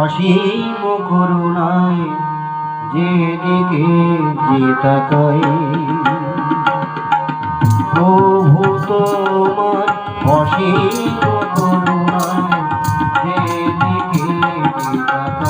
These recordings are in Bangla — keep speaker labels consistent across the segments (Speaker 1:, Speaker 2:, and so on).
Speaker 1: অসীম করুণায় যেদিকে যে তাকাই প্রভু তোমার অসীম করুণায় যেদিকে যে তাকাই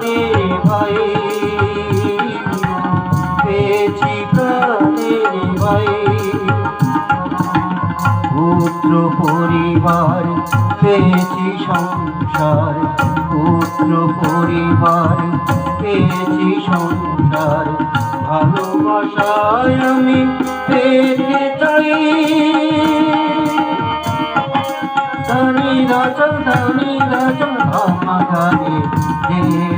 Speaker 1: প্রাণে পেয়েছি প্রাণে ভাই। পুত্র পরিবার, পেয়েছি সংসার। পুত্র পরিবার, পেয়েছি সংসার। ভালোবাসায় আমি পেতে চাই। ধনী রাজল ধনী ভামাগানে যেদিকে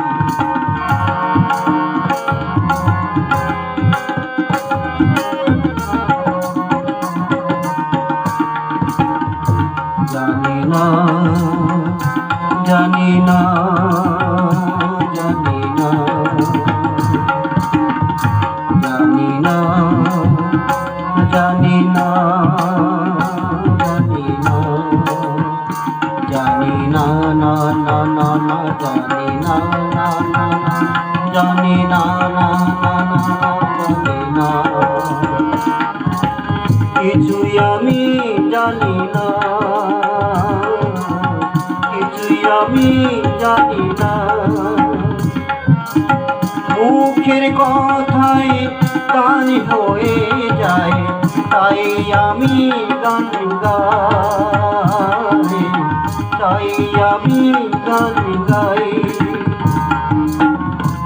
Speaker 1: জানি না জানি না জানি না আমি জানি না। মুখের কথায় গান হয়ে যায়, তাই আমি গান গাই। তাই আমি গান গাই।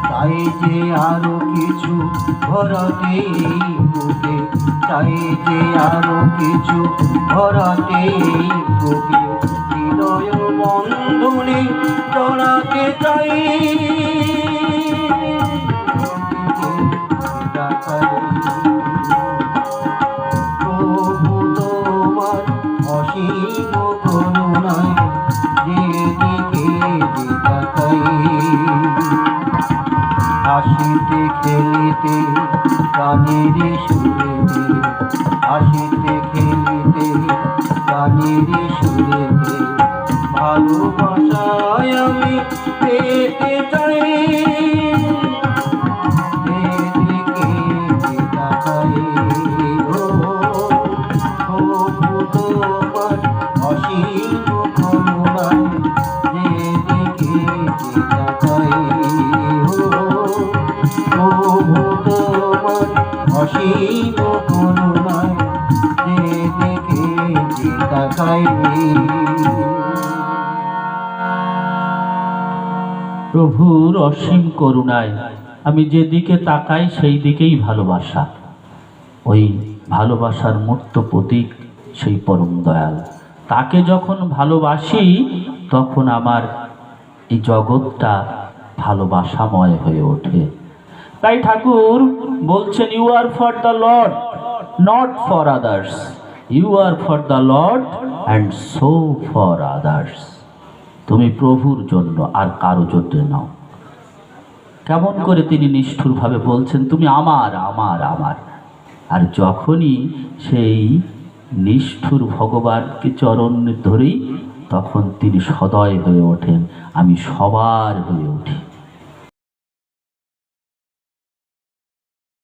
Speaker 1: চাই যে আরও কিছু ভরাতে বুকে, তাই যে আরও কিছু ভরাতে বুকে তাকাই হাসিতে খেলিতে গানের সুরেতে হাসিতে খেলিতে গানের সুরেতে ভালোবাসায় আমি পেতে চাই। অসীম করুণায় যে তাকাই ও প্রভু
Speaker 2: প্রভুর অসীম করুণায়। আমি যেদিকে তাকাই সেই দিকেই ভালোবাসা। ওই ভালোবাসার মূর্ত প্রতীক সেই পরম দয়াল। তাকে যখন ভালোবাসি, তখন আমার এই জগৎটা ভালোবাসাময় হয়ে ওঠে। তাই ঠাকুর বলছেন you are for the lord not for others you are for the lord and so for others তুমি প্রভুর জন্য আর কারও জন্য নাও। কেমন করে তিনি নিষ্ঠুরভাবে বলছেন, তুমি আমার আমার আমার। আর যখনই সেই নিষ্ঠুর ভগবানকে চরণ ধরেই তখন তিনি সদয় হয়ে ওঠেন। আমি সবার হয়ে উঠি।